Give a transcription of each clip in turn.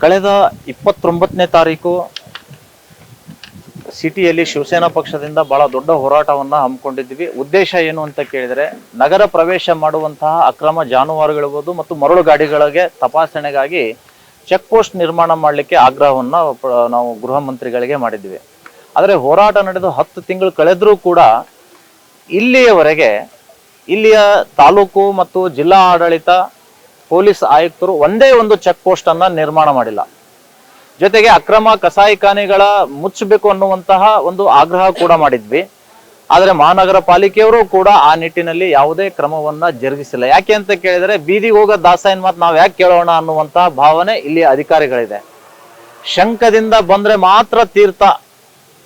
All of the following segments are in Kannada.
ಕಳೆದ ಇಪ್ಪತ್ತೊಂಬತ್ತನೇ ತಾರೀಕು ಸಿಟಿಯಲ್ಲಿ ಶಿವಸೇನಾ ಪಕ್ಷದಿಂದ ಬಹಳ ದೊಡ್ಡ ಹೋರಾಟವನ್ನ ಹಮ್ಮಿಕೊಂಡಿದ್ವಿ ಉದ್ದೇಶ ಏನು ಅಂತ ಕೇಳಿದರೆ, ನಗರ ಪ್ರವೇಶ ಮಾಡುವಂತಹ ಅಕ್ರಮ ಜಾನುವಾರುಗಳಿರ್ಬೋದು ಮತ್ತು ಮರಳು ಗಾಡಿಗಳಿಗೆ ತಪಾಸಣೆಗಾಗಿ ಚೆಕ್ ಪೋಸ್ಟ್ ನಿರ್ಮಾಣ ಮಾಡಲಿಕ್ಕೆ ಆಗ್ರಹವನ್ನ ನಾವು ಗೃಹ ಮಂತ್ರಿಗಳಿಗೆ ಮಾಡಿದ್ವಿ ಆದರೆ ಹೋರಾಟ ನಡೆದು ಹತ್ತು ತಿಂಗಳು ಕಳೆದರೂ ಕೂಡ ಇಲ್ಲಿಯವರೆಗೆ, ಇಲ್ಲಿಯ ತಾಲೂಕು ಮತ್ತು ಜಿಲ್ಲಾ ಆಡಳಿತ ಪೊಲೀಸ್ ಆಯುಕ್ತರು ಒಂದೇ ಒಂದು ಚೆಕ್ ಪೋಸ್ಟ್ ಅನ್ನ ನಿರ್ಮಾಣ ಮಾಡಿಲ್ಲ. ಜೊತೆಗೆ ಅಕ್ರಮ ಕಸಾಯಿಖಾನೆಗಳ ಮುಚ್ಚಬೇಕು ಅನ್ನುವಂತಹ ಒಂದು ಆಗ್ರಹ ಕೂಡ ಮಾಡಿದ್ವಿ. ಆದರೆ ಮಹಾನಗರ ಪಾಲಿಕೆಯವರು ಕೂಡ ಆ ನಿಟ್ಟಿನಲ್ಲಿ ಯಾವುದೇ ಕ್ರಮವನ್ನ ಜರುಗಿಸಿಲ್ಲ. ಯಾಕೆ ಅಂತ ಕೇಳಿದರೆ ಬೀದಿ ಹೋಗೋ ದಾಸಾಯನ್ ಮಾತು ನಾವು ಯಾಕೆ ಕೇಳೋಣ ಅನ್ನುವಂತಹ ಭಾವನೆ ಇಲ್ಲಿ ಅಧಿಕಾರಿಗಳಿದೆ. ಶಂಕದಿಂದ ಬಂದ್ರೆ ಮಾತ್ರ ತೀರ್ಥ.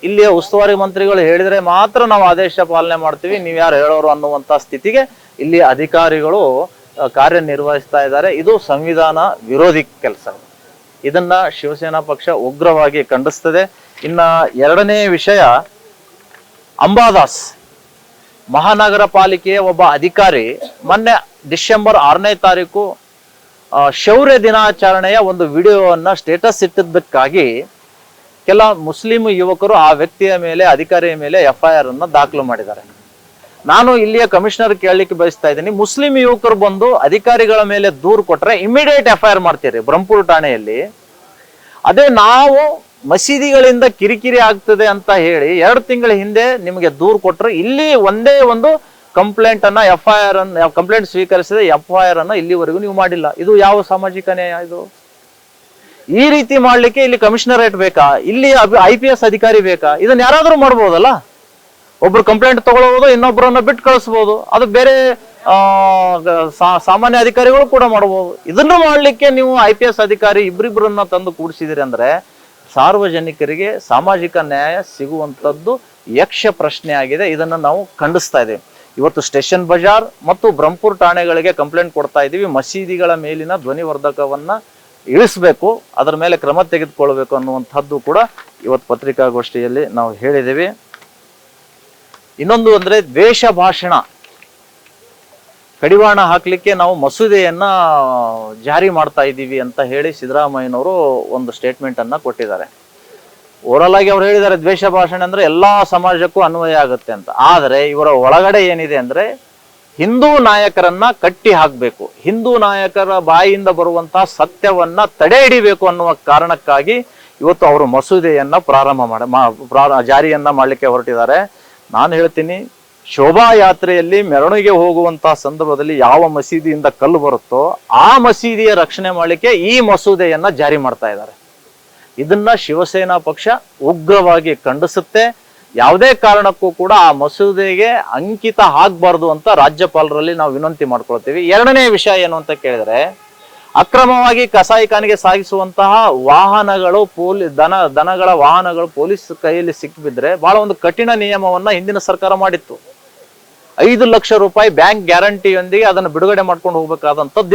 ಇಲ್ಲಿಯ ಉಸ್ತುವಾರಿ ಮಂತ್ರಿಗಳು ಹೇಳಿದ್ರೆ ಮಾತ್ರ ನಾವು ಆದೇಶ ಪಾಲನೆ ಮಾಡ್ತೀವಿ, ನೀವು ಯಾರು ಹೇಳೋರು ಅನ್ನುವಂತ ಸ್ಥಿತಿಗೆ ಇಲ್ಲಿ ಅಧಿಕಾರಿಗಳು ಕಾರ್ಯನಿರ್ವಹಿಸ್ತಾ ಇದ್ದಾರೆ. ಇದು ಸಂವಿಧಾನ ವಿರೋಧಿ ಕೆಲಸ. ಇದನ್ನ ಶಿವಸೇನಾ ಪಕ್ಷ ಉಗ್ರವಾಗಿ ಖಂಡಿಸ್ತದೆ. ಇನ್ನ ಎರಡನೇ ವಿಷಯ, ಅಂಬಾದಾಸ್. ಮಹಾನಗರ ಪಾಲಿಕೆಯ ಒಬ್ಬ ಅಧಿಕಾರಿ ಮೊನ್ನೆ ಡಿಸೆಂಬರ್ ಆರನೇ ತಾರೀಕು ಶೌರ್ಯ ದಿನಾಚರಣೆಯ ಒಂದು ವಿಡಿಯೋವನ್ನ ಸ್ಟೇಟಸ್ ಇಟ್ಟಿದ್ದಕ್ಕಾಗಿ ಕೆಲ ಮುಸ್ಲಿಂ ಯುವಕರು ಆ ವ್ಯಕ್ತಿಯ ಮೇಲೆ, ಅಧಿಕಾರಿಯ ಮೇಲೆ ಎಫ್ ಐ ಆರ್ ಅನ್ನು ದಾಖಲು ಮಾಡಿದ್ದಾರೆ. ನಾನು ಇಲ್ಲಿಯ ಕಮಿಷನರ್ ಕೇಳಲಿಕ್ಕೆ ಬಯಸ್ತಾ ಇದ್ದೀನಿ. ಮುಸ್ಲಿಂ ಯುವಕರು ಬಂದು ಅಧಿಕಾರಿಗಳ ಮೇಲೆ ದೂರು ಕೊಟ್ಟರೆ ಇಮಿಡಿಯೇಟ್ ಎಫ್ ಐ ಆರ್ ಮಾಡ್ತೀರಿ, ಬ್ರಹ್ಮಪುರ ಠಾಣೆಯಲ್ಲಿ. ಅದೇ ನಾವು ಮಸೀದಿಗಳಿಂದ ಕಿರಿಕಿರಿ ಆಗ್ತದೆ ಅಂತ ಹೇಳಿ ಎರಡು ತಿಂಗಳ ಹಿಂದೆ ನಿಮಗೆ ದೂರು ಕೊಟ್ಟರೆ ಇಲ್ಲಿ ಒಂದೇ ಒಂದು ಕಂಪ್ಲೇಂಟ್ ಅನ್ನ ಎಫ್ ಐ ಆರ್ ಅನ್ನ ಕಂಪ್ಲೇಂಟ್ ಸ್ವೀಕರಿಸಿದ ಎಫ್ ಐ ಆರ್ ಅನ್ನ ಇಲ್ಲಿವರೆಗೂ ನೀವು ಮಾಡಿಲ್ಲ. ಇದು ಯಾವ ಸಾಮಾಜಿಕ ನ್ಯಾಯ ಇದು? ಈ ರೀತಿ ಮಾಡ್ಲಿಕ್ಕೆ ಇಲ್ಲಿ ಕಮಿಷನರೇಟ್ ಬೇಕಾ? ಇಲ್ಲಿ ಐ ಪಿ ಎಸ್ ಅಧಿಕಾರಿ ಬೇಕಾ? ಇದನ್ನ ಯಾರಾದ್ರೂ ಮಾಡ್ಬೋದಲ್ಲ? ಒಬ್ರು ಕಂಪ್ಲೇಂಟ್ ತಗೊಳ್ಬಹುದು ಇನ್ನೊಬ್ಬರನ್ನ ಬಿಟ್ಟು ಕಳಿಸ್ಬೋದು. ಅದು ಬೇರೆ ಸಾಮಾನ್ಯ ಅಧಿಕಾರಿಗಳು ಕೂಡ ಮಾಡಬಹುದು ಇದನ್ನು ಮಾಡಲಿಕ್ಕೆ ನೀವು ಐ ಪಿ ಎಸ್ ಅಧಿಕಾರಿ ಇಬ್ಬರಿಬ್ಬರನ್ನ ತಂದು ಕೂಡಿಸಿದಿರಿ ಅಂದ್ರೆ ಸಾರ್ವಜನಿಕರಿಗೆ ಸಾಮಾಜಿಕ ನ್ಯಾಯ ಸಿಗುವಂತದ್ದು ಯಕ್ಷ ಪ್ರಶ್ನೆ ಆಗಿದೆ. ಇದನ್ನು ನಾವು ಖಂಡಿಸ್ತಾ ಇದ್ದೀವಿ. ಇವತ್ತು ಸ್ಟೇಷನ್ ಬಜಾರ್ ಮತ್ತು ಬ್ರಹ್ಮಪುರ ಠಾಣೆಗಳಿಗೆ ಕಂಪ್ಲೇಂಟ್ ಕೊಡ್ತಾ ಇದ್ದೀವಿ. ಮಸೀದಿಗಳ ಮೇಲಿನ ಧ್ವನಿವರ್ಧಕವನ್ನ ಇಳಿಸ್ಬೇಕು, ಅದರ ಮೇಲೆ ಕ್ರಮ ತೆಗೆದುಕೊಳ್ಬೇಕು ಅನ್ನುವಂಥದ್ದು ಕೂಡ ಇವತ್ತು ಪತ್ರಿಕಾಗೋಷ್ಠಿಯಲ್ಲಿ ನಾವು ಹೇಳಿದ್ದೀವಿ. ಇನ್ನೊಂದು ಅಂದ್ರೆ ದ್ವೇಷ ಭಾಷಣ. ಕಡಿವಾಣ ಹಾಕ್ಲಿಕ್ಕೆ ನಾವು ಮಸೂದೆಯನ್ನ ಜಾರಿ ಮಾಡ್ತಾ ಇದ್ದೀವಿ ಅಂತ ಹೇಳಿ ಸಿದ್ದರಾಮಯ್ಯನವರು ಒಂದು ಸ್ಟೇಟ್ಮೆಂಟ್ ಅನ್ನ ಕೊಟ್ಟಿದ್ದಾರೆ. ಓರಲ್ ಆಗಿ ಅವ್ರು ಹೇಳಿದ್ದಾರೆ ದ್ವೇಷ ಭಾಷಣ ಅಂದ್ರೆ ಎಲ್ಲಾ ಸಮಾಜಕ್ಕೂ ಅನ್ವಯ ಆಗುತ್ತೆ ಅಂತ. ಆದರೆ ಇವರ ಒಳಗಡೆ ಏನಿದೆ ಅಂದ್ರೆ ಹಿಂದೂ ನಾಯಕರನ್ನ ಕಟ್ಟಿ ಹಾಕ್ಬೇಕು. ಹಿಂದೂ ನಾಯಕರ ಬಾಯಿಯಿಂದ ಬರುವಂತಹ ಸತ್ಯವನ್ನ ತಡೆ ಹಿಡಿಬೇಕು ಅನ್ನುವ ಕಾರಣಕ್ಕಾಗಿ ಇವತ್ತು ಅವರು ಮಸೂದೆಯನ್ನ ಪ್ರಾರಂಭ ಮಾಡ ಜಾರಿಯನ್ನ ಮಾಡ್ಲಿಕ್ಕೆ ಹೊರಟಿದ್ದಾರೆ. ನಾನು ಹೇಳ್ತೀನಿ ಶೋಭಾಯಾತ್ರೆಯಲ್ಲಿ ಮೆರವಣಿಗೆ ಹೋಗುವಂತಹ ಸಂದರ್ಭದಲ್ಲಿ ಯಾವ ಮಸೀದಿಯಿಂದ ಕಲ್ಲು ಬರುತ್ತೋ ಆ ಮಸೀದಿಯ ರಕ್ಷಣೆ ಮಾಡಲಿಕ್ಕೆ ಈ ಮಸೂದೆಯನ್ನ ಜಾರಿ ಮಾಡ್ತಾ ಇದ್ದಾರೆ. ಇದನ್ನ ಶಿವಸೇನಾ ಪಕ್ಷ ಉಗ್ರವಾಗಿ ಖಂಡಿಸುತ್ತೆ. ಯಾವುದೇ ಕಾರಣಕ್ಕೂ ಕೂಡ ಆ ಮಸೂದೆಗೆ ಅಂಕಿತ ಆಗ್ಬಾರ್ದು ಅಂತ ರಾಜ್ಯಪಾಲರಲ್ಲಿ ನಾವು ವಿನಂತಿ ಮಾಡ್ಕೊಳ್ತೀವಿ. ಎರಡನೇ ವಿಷಯ ಏನು ಅಂತ ಕೇಳಿದ್ರೆ ಅಕ್ರಮವಾಗಿ ಕಸಾಯಿಖಾನೆಗೆ ಸಾಗಿಸುವಂತಹ ವಾಹನಗಳು ಪೊಲೀ, ದನ, ದನಗಳ ವಾಹನಗಳು ಪೊಲೀಸ್ ಕೈಯಲ್ಲಿ ಸಿಕ್ಕಿಬಿದ್ರೆ ಬಹಳ ಒಂದು ಕಠಿಣ ನಿಯಮವನ್ನ ಹಿಂದಿನ ಸರ್ಕಾರ ಮಾಡಿತ್ತು. ಐದು ಲಕ್ಷ ರೂಪಾಯಿ ಬ್ಯಾಂಕ್ ಗ್ಯಾರಂಟಿಯೊಂದಿಗೆ ಅದನ್ನು ಬಿಡುಗಡೆ ಮಾಡ್ಕೊಂಡು ಹೋಗ್ಬೇಕಾದಂಥದ್ದು